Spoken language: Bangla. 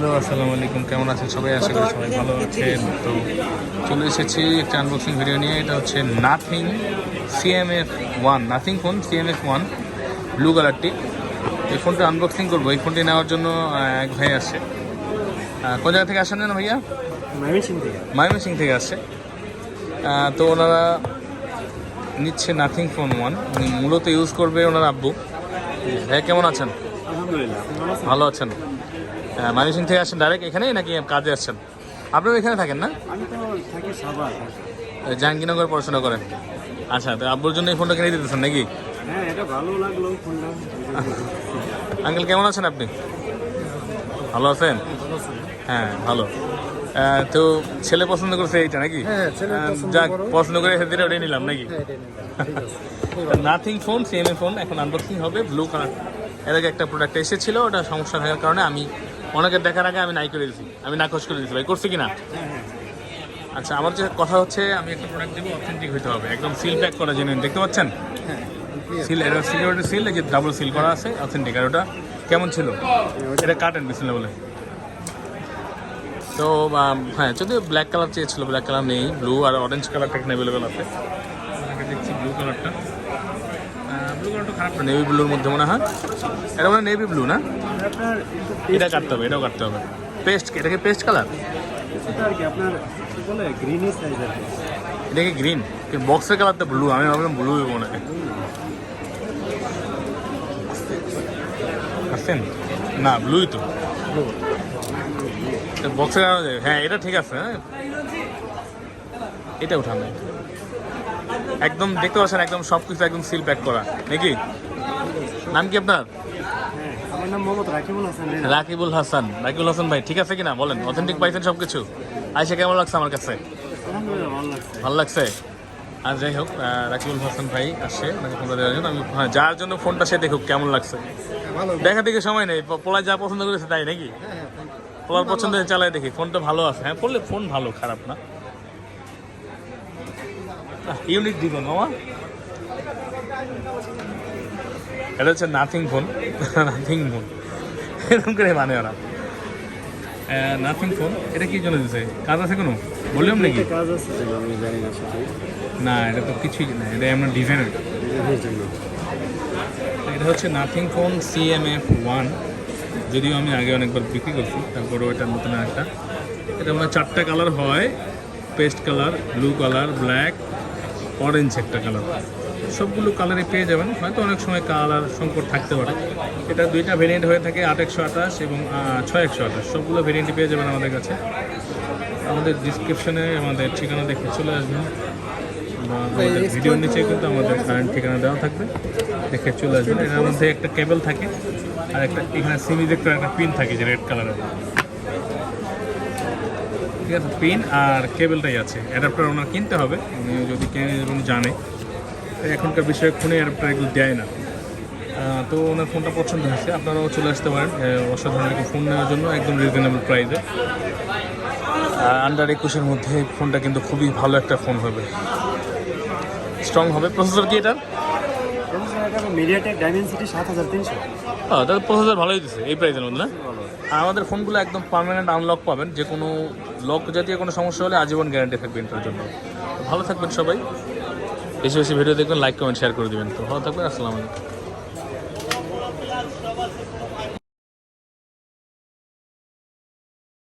হ্যালো আসসালামু আলাইকুম। কেমন আছেন সবাই? আশা করি সবাই ভালো আছেন। তো চলে এসেছি একটা আনবক্সিং ভিডিও নিয়ে। এটা হচ্ছে nothing CMF one nothing phone CMF one blue কালারটি এই ফোনটা আনবক্সিং করব। এই ফোনটি নেওয়ার জন্য এক ভাই আসছে কোন জায়গা থেকে আসেন না ভাইয়া? ময়মনসিং থেকে। থেকে আসছে তো ওনারা নিচ্ছে নাথিং ফোন ওয়ান মূলত ইউজ করবে ওনার আব্বু। ভাইয়া কেমন আছেন? আলহামদুলিল্লাহ আছেন? ভালো আছেন। ময়মনসিং থেকে আসছেন ডাইরেক্ট এখানেই নাকি কাজে আসছেন? আপনারা এখানে থাকেন না? আমি তো থাকি সাবার জাহাঙ্গীরনগর পড়াশোনা করেন। আচ্ছা তো আব্বুর জন্য এই ফোনটা কিনে দিতেছেন নাকি? হ্যাঁ এটা ভালো লাগল ফোনটা আঙ্কেল কেমন আছেন আপনি? ভালো আছেন? হ্যাঁ ভালো। তো ছেলে পছন্দ করছে এইটা নাকি? হ্যাঁ, পছন্দ যাক পছন্দ করে সেদিন ওটাই নিলাম নাকি? নাথিং ফোন সিএমএ ফোন এখন আনবক্সিং হবে ব্লু কালারের আগে একটা প্রোডাক্ট এসেছিল ওটা সমস্যা থাকার কারণে আমি অনেকের দেখার আগে আমি নাই করে দিয়েছি আমি নাকচ করে দিয়েছি ভাই। করছি কি না আচ্ছা আমার যে কথা হচ্ছে আমি একটা প্রোডাক্ট দেবো অথেন্টিক হতে হবে। একদম সিল প্যাক করা জেনুইন দেখতে পাচ্ছেন? সিল এটা সিকিউরিটি সিল যে ডাবল সিল করা আছে অথেন্টিক আর ওটা কেমন ছিল? এটা কাটেন বিসমিল্লাহ বলে। তো হ্যাঁ যদিও ব্ল্যাক কালার চেয়েছিল ব্ল্যাক কালার নেই ব্লু আর অরেঞ্জ কালারটা এখানে অ্যাভেলেবেল আছে। কালারটা ব্লু কালারটা খারাপ না নেভি ব্লুর মধ্যে মনে হয়। এটা মানে নেভি ব্লু না? এটা কাটতে হবে এটাও কাটতে হবে। পেস্ট এটা কি পেস্ট কালার গ্রিনি এটা কি গ্রিন বক্সের কালার তো ব্লু আমি ভাবলাম ব্লু মনে হয়। আসছেন না? ব্লুই তো। বক্সের কালার হ্যাঁ এটা ঠিক আছে হ্যাঁ। এটা উঠানো। একদম দেখতে পাচ্ছেন একদম সব কিছু একদম সিল প্যাক করা। নাকি? নাম কি আপনার? হ্যাঁ রাকিবুল হাসান রাকিবুল হাসান। ভাই ঠিক আছে কিনা? বলেন অথেন্টিক পাইছেন সব কিছু আইসা কেমন লাগছে আমার কাছে? ভালো লাগছে। আর যাই হোক রাকিবুল হাসান ভাই আসে আমাকে ফোনটা দেওয়ার জন্য। আমি হ্যাঁ যার জন্য ফোনটা সে দেখুক কেমন লাগছে। দেখা দেখে সময় নেই প- পোলায় যা পছন্দ করেছে তাই নাকি? পোলার পছন্দ হয়ে চালাই দেখি ফোনটা ভালো আছে। হ্যাঁ পড়লে ফোন ভালো খারাপ না। ইউনিক ডিজাইন মামা। এটা হচ্ছে নাথিং ফোন। Nothing phone. এরকম করে মানে ওরা। নাথিং ফোন এটা কি জন্য দিছে? কাজ আছে কোনো? বললাম নাকি? কাজ আছে। আমি জানি না না এটা তো কিছুই না এটা এমন ডিজাইনের এটা হচ্ছে নাথিং ফোন সিএমএফ ওয়ান যদিও আমি আগে অনেকবার বিক্রি করছি তারপরেও এটা নতুন একটা। এটা আমার চারটা কালার হয়। Paste colour blue colour black orange একটা কালার সবগুলো কালারে পেয়ে যাবেন। হয়তো অনেক সময় কালার সংকট থাকতে পারে। এটা দুইটা ভেরিয়েন্ট হয়ে থাকে, আট একশো আঠাশ এবং ছয় একশো আঠাশ। সবগুলো ভেরিয়েন্টই পেয়ে যাবেন আমাদের কাছে। আমাদের ডিসক্রিপশনে আমাদের ঠিকানা দেখে চলে আসবেন। আমাদের ভিডিওর নিচে কিন্তু আমাদের কারেন্ট ঠিকানা দেওয়া থাকবে। দেখে চলে আসবেন। এর মধ্যে একটা কেবল থাকে, আর একটা এখানে সিমি দেখতে একটা পিন থাকে যে রেড কালারের ঠিক আছে পিন আর কেবলটাই আছে। অ্যাডাপ্টার ওনার কিনতে হবে, উনি যদি কিনে এবং জানে। এখনকার বিষয়ে ফোনে অ্যাডাপ্টার এগুলো দেয় না। তো ওনার ফোনটা পছন্দ হয়েছে, আপনারাও চলে আসতে পারেন। অসাধারণ একটি ফোন নেওয়ার জন্য, একদম রিজনেবল প্রাইসে আন্ডার একুশের মধ্যে ফোনটা কিন্তু খুবই ভালো একটা ফোন হবে। স্ট্রং হবে। প্রসেসর কি এটার? হাজার হ্যাঁ, তাহলে প্রসেসর ভালোই দিচ্ছে এই প্রাইসের মধ্যে না? আর আমাদের ফোনগুলো একদম পার্মানেন্ট আনলক পাবেন যে কোনো লক জাতীয় কোনো সমস্যা হলে আজীবন গ্যারান্টি থাকবে এটার জন্য। ভালো থাকবেন সবাই। বেশি বেশি ভিডিও দেখবেন লাইক কমেন্ট শেয়ার করে দেবেন। তো ভালো থাকবেন আসসালামাইকুম